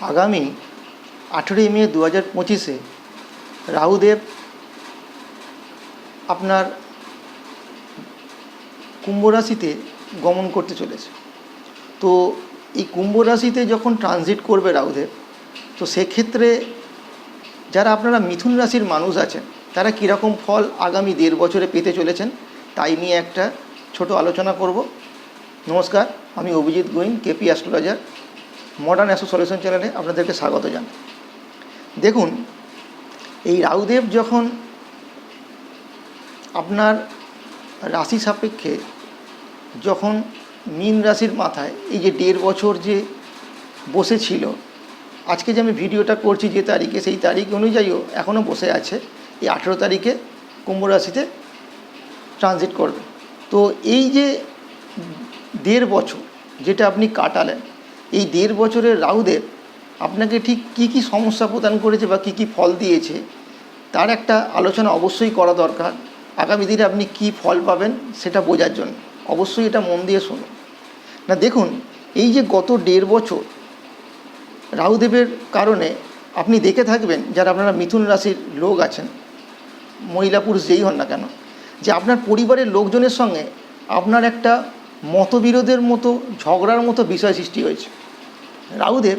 আগামী আঠেরোই মে দু হাজার পঁচিশে রাহুদেব আপনার কুম্ভ রাশিতে গমন করতে চলেছে। তো এই কুম্ভ রাশিতে যখন ট্রানজিট করবে রাহুদেব, তো সেক্ষেত্রে যারা আপনারা মিথুন রাশির মানুষ আছেন, তারা কীরকম ফল আগামী দেড় বছরে পেতে চলেছেন, তাই নিয়ে একটা ছোট আলোচনা করব। নমস্কার, আমি Abhijit Goyen KP astrologer. Modern astro solution চ্যানেলে আপনাদেরকে স্বাগত জানাই। দেখুন, এই রাহুদেব যখন আপনার রাশি সাপেক্ষে যখন মীন রাশির মাথায় এই যে দেড় বছর যে বসেছিল, আজকে যে আমি ভিডিওটা করছি যে তারিখে, সেই তারিখ অনুযায়ীও এখনও বসে আছে, এই আঠেরো তারিখে কুম্ভ রাশিতে ট্রানজিট করবে। তো এই যে দেড় বছর যেটা আপনি কাটালেন এই দেড় বছরের রাহুদেব আপনাকে ঠিক কি কি সমস্যা প্রদান করেছে বা কি কি ফল দিয়েছে, তার একটা আলোচনা অবশ্যই করা দরকার। আগামী দিনে আপনি কি ফল পাবেন সেটা বোঝার জন্য। অবশ্যই এটা মন দিয়ে শুনুন। না, দেখুন, এই যে গত দেড় বছর রাহুদেবের কারণে আপনি দেখে থাকবেন যারা আপনারা মিথুন রাশির লোক আছেন, মহিলা পুরুষ যেই হন না কেন, যে আপনার পরিবারের লোকজনের সঙ্গে আপনার একটা মতবিরোধের মতো, ঝগড়ার মতো বিষয় সৃষ্টি হয়েছে। রাহুদেব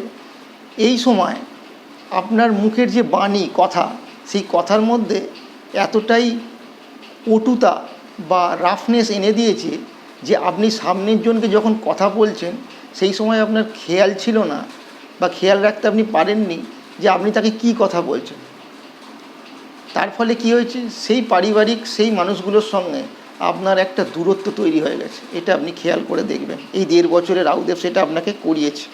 এই সময় আপনার মুখের যে বাণী, কথা, সেই কথার মধ্যে এতটাই পটুতা বা রাফনেস এনে দিয়েছে যে আপনি সামনের জনকে যখন কথা বলছেন, সেই সময় আপনার খেয়াল ছিল না বা খেয়াল রাখতে আপনি পারেননি যে আপনি তাকে কি কথা বলছেন। তার ফলে কি হয়েছে? সেই পারিবারিক, সেই মানুষগুলোর সঙ্গে আপনার একটা দূরত্ব তৈরি হয়ে গেছে। এটা আপনি খেয়াল করে দেখবেন। এই দেড় বছরের রাহুদেব সেটা আপনাকে করিয়েছে।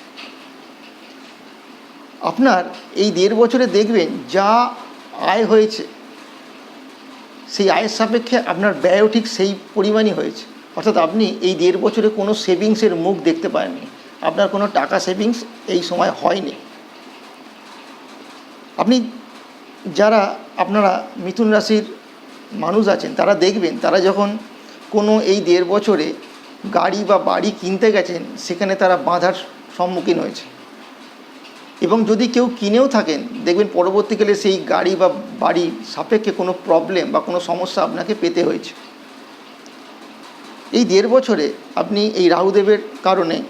আপনার এই দেড় বছরে দেখবেন যা আয় হয়েছে, সেই আয়ের সাপেক্ষে আপনার ব্যয়ও ঠিক সেই পরিমাণই হয়েছে। অর্থাৎ আপনি এই দেড় বছরে কোনো সেভিংসের মুখ দেখতে পাননি। আপনার কোনো টাকা সেভিংস এই সময় হয়নি। আপনি যারা আপনারা মিথুন রাশির মানুষ আছেন, তারা দেখবেন, তারা যখন কোনো এই দেড় বছরে গাড়ি বা বাড়ি কিনতে গেছেন, সেখানে তারা বাধার সম্মুখীন হয়েছে। এবং যদি কেউ কিনেও থাকেন, দেখবেন পরবর্তীকালে সেই গাড়ি বা বাড়ি সাপেক্ষে কোনো প্রবলেম বা কোনো সমস্যা আপনাকে পেতে হয়েছে। এই দেড় বছরে আপনি এই রাহুদেবের কারণে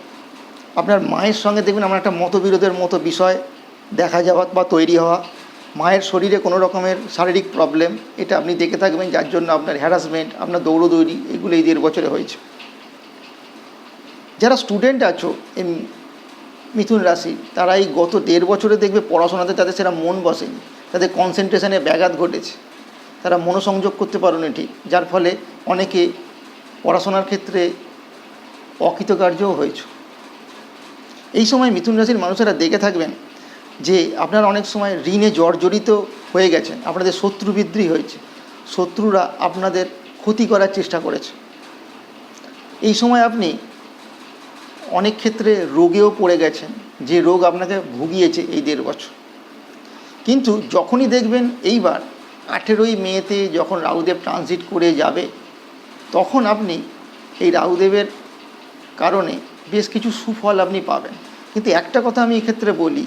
আপনার মায়ের সঙ্গে দেখবেন আমার একটা মতবিরোধের মতো বিষয় দেখা যাওয়া বা তৈরি হওয়া মায়ের শরীরে কোনো রকমের শারীরিক প্রবলেম এটা আপনি দেখে থাকবেন যার জন্য আপনার হ্যারাসমেন্ট আপনার দৌড়দৌড়ি, এগুলো এই দেড় বছরে হয়েছে। যারা স্টুডেন্ট আছো, এই মিথুন রাশি, তারা এই গত দেড় বছরে দেখবে পড়াশোনাতে তাদের সেটা মন বসেনি। তাদের কনসেন্ট্রেশনে ব্যাঘাত ঘটেছে। তারা মনোসংযোগ করতে পারেনি ঠিক, যার ফলে অনেকে পড়াশোনার ক্ষেত্রে অকৃতকার্যও হয়েছে। এই সময় মিথুন রাশির মানুষেরা দেখে থাকবেন যে আপনারা অনেক সময় ঋণে জর্জরিত হয়ে গেছেন, আপনাদের শত্রু বৃদ্ধি হয়েছে, শত্রুরা আপনাদের ক্ষতি করার চেষ্টা করেছে। এই সময় আপনি অনেক ক্ষেত্রে রোগেও পড়ে গেছেন, যে রোগ আপনাকে ভুগিয়েছে এই দেড় বছর। কিন্তু যখনই দেখবেন এইবার আঠেরোই মেতে যখন রাহুদেব ট্রানজিট করে যাবে, তখন আপনি এই রাহুদেবের কারণে বেশ কিছু সুফল আপনি পাবেন। কিন্তু একটা কথা আমি এক্ষেত্রে বলি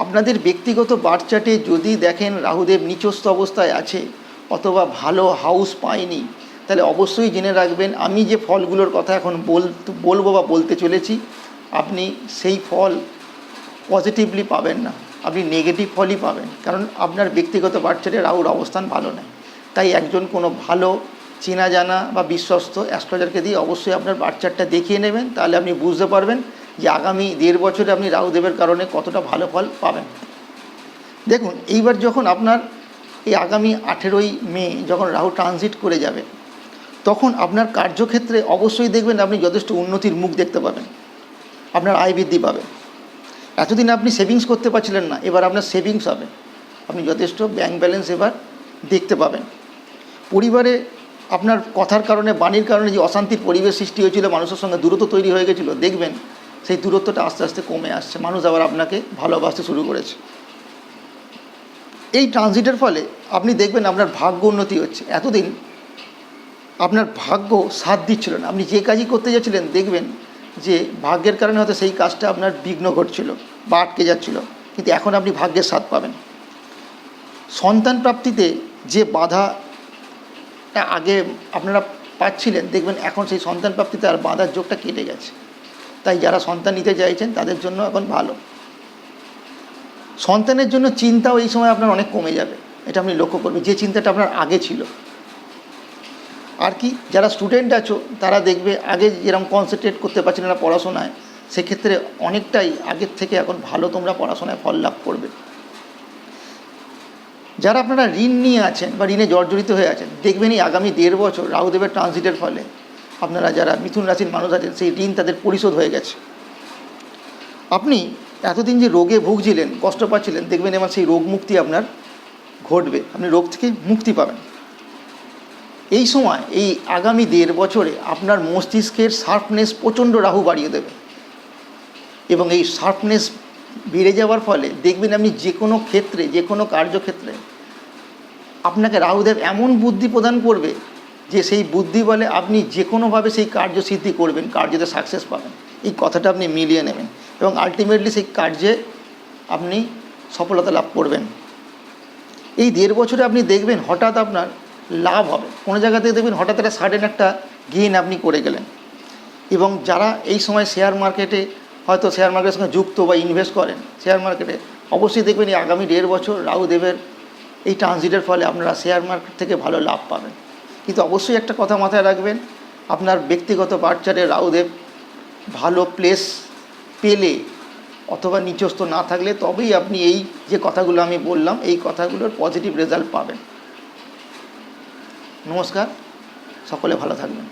আপনাদের ব্যক্তিগত বার্চাটে যদি দেখেন রাহুদেব নিচস্থ অবস্থায় আছে অথবা ভালো হাউস পায়নি, তাহলে অবশ্যই জেনে রাখবেন, আমি যে ফলগুলোর কথা এখন বল, বলব বা বলতে চলেছি, আপনি সেই ফল পজিটিভলি পাবেন না, আপনি নেগেটিভ ফলই পাবেন, কারণ আপনার ব্যক্তিগত বার্চাটে রাহুর অবস্থান ভালো নেই তাই একজন কোনো ভালো চেনা জানা বা বিশ্বস্ত অ্যাস্ট্রোলজারকে দিয়ে অবশ্যই আপনার বার্চারটা দেখিয়ে নেবেন, তাহলে আপনি বুঝতে পারবেন যে আগামী দেড় বছরে আপনি রাহুদেবের কারণে কতটা ভালো ফল পাবেন। দেখুন, এইবার যখন আপনার এই আগামী আঠেরোই মে যখন রাহু ট্রানজিট করে যাবে, তখন আপনার কার্যক্ষেত্রে অবশ্যই দেখবেন আপনি যথেষ্ট উন্নতির মুখ দেখতে পাবেন, আপনার আয় বৃদ্ধি পাবে। এতদিন আপনি সেভিংস করতে পারছিলেন না, এবার আপনার সেভিংস হবে। আপনি যথেষ্ট ব্যাংক ব্যালেন্স এবার দেখতে পাবেন। পরিবারে আপনার কথার কারণে, বাণীর কারণে যে অশান্তির পরিবেশ সৃষ্টি হয়েছিল, মানুষের সঙ্গে দূরত্ব তৈরি হয়ে গেছিল, দেখবেন সেই দূরত্বটা আস্তে আস্তে কমে আসছে। মানুষ আবার আপনাকে ভালোবাসতে শুরু করেছে। এই ট্রানজিটের ফলে আপনি দেখবেন আপনার ভাগ্য উন্নতি হচ্ছে। এতদিন আপনার ভাগ্য সাথ দিচ্ছিল না। আপনি যে কাজই করতে যাচ্ছিলেন, দেখবেন যে ভাগ্যের কারণে হয়তো সেই কাজটা আপনার বিঘ্ন ঘটছিল বা আটকে যাচ্ছিল। কিন্তু এখন আপনি ভাগ্যের স্বাদ পাবেন। সন্তান প্রাপ্তিতে যে বাধা আগে আপনারা পাচ্ছিলেন, দেখবেন এখন সেই সন্তান প্রাপ্তিতে আর বাধার যোগটা কেটে গেছে। তাই যারা সন্তান নিতে চাইছেন, তাদের জন্য এখন ভালো। সন্তানের জন্য চিন্তাও এই সময় আপনার অনেক কমে যাবে। এটা আপনি লক্ষ্য করবেন, যে চিন্তাটা আপনার আগে ছিল। আর কি, যারা স্টুডেন্ট আছো, তারা দেখবে আগে যেরকম কনসেন্ট্রেট করতে পারছেন না পড়াশোনায়, সেক্ষেত্রে অনেকটাই আগের থেকে এখন ভালো তোমরা পড়াশোনায় ফল লাভ করবে। যারা আপনারা ঋণ নিয়ে আছেন বা ঋণে জর্জরিত হয়ে আছেন, দেখবেনই আগামী দেড় বছর রাহুদেবের ট্রানজিটের ফলে আপনারা যারা মিথুন রাশির মানুষ আছেন, সেই ঋণ তাদের পরিশোধ হয়ে গেছে। আপনি এতদিন যে রোগে ভুগছিলেন, কষ্ট পাচ্ছিলেন, দেখবেন এবার সেই রোগ মুক্তি আপনার ঘটবে। আপনি রোগ থেকে মুক্তি পাবেন। এই সময়, এই আগামী দেড় বছরে আপনার মস্তিষ্কের শার্পনেস প্রচণ্ড রাহু বাড়িয়ে দেবে। এবং এই শার্পনেস বেড়ে যাওয়ার ফলে দেখবেন আপনি যে কোনো ক্ষেত্রে, যে কোনো কার্যক্ষেত্রে আপনাকে রাহুদেব এমন বুদ্ধি প্রদান করবে যে সেই বুদ্ধি বলে আপনি যে কোনোভাবে সেই কার্য সিদ্ধি করবেন, কার্যতে সাকসেস পাবেন। এই কথাটা আপনি মিলিয়ে নেবেন এবং আলটিমেটলি সেই কার্যে আপনি সফলতা লাভ করবেন। এই দেড় বছরে আপনি দেখবেন হঠাৎ আপনার লাভ হবে। কোনো জায়গা থেকে দেখবেন হঠাৎ একটা সাডেন একটা গেইন আপনি করে গেলেন। এবং যারা এই সময় শেয়ার মার্কেটে হয়তো শেয়ার মার্কেটের সঙ্গে যুক্ত বা ইনভেস্ট করেন শেয়ার মার্কেটে অবশ্যই দেখবেন এই আগামী দেড় বছর রাহু দেবের এই ট্রানজিটের ফলে আপনারা শেয়ার মার্কেট থেকে ভালো লাভ পাবেন। কিন্তু অবশ্যই একটা কথা মাথায় রাখবেন, আপনার ব্যক্তিগত পার্টচারে রাউদেব ভালো প্লেস পেলে অথবা নিচস্থ না থাকলে তবেই আপনি এই যে কথাগুলো আমি বললাম, এই কথাগুলোর পজিটিভ রেজাল্ট পাবেন। নমস্কার, সকলে ভালো থাকবেন।